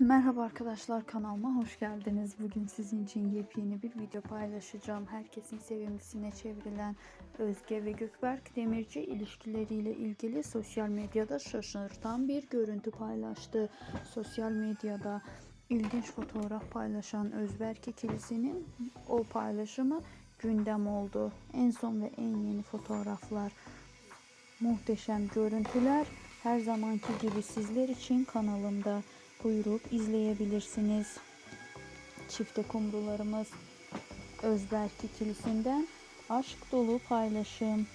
Merhaba arkadaşlar kanalıma hoş geldiniz. Bugün sizin için yepyeni bir video paylaşacağım. Herkesin sevimlisine çevrilen Özge ve Gökberk Demirci ilişkileriyle ilgili sosyal medyada şaşırtan bir görüntü paylaştı. Sosyal medyada ilginç fotoğraf paylaşan Özberk ikilisinin o paylaşımı gündem oldu. En son ve en yeni fotoğraflar muhteşem görüntüler her zamanki gibi sizler için kanalımda buyurup izleyebilirsiniz. Çifte kumrularımız Özberk ikilisinden aşk dolu paylaşım.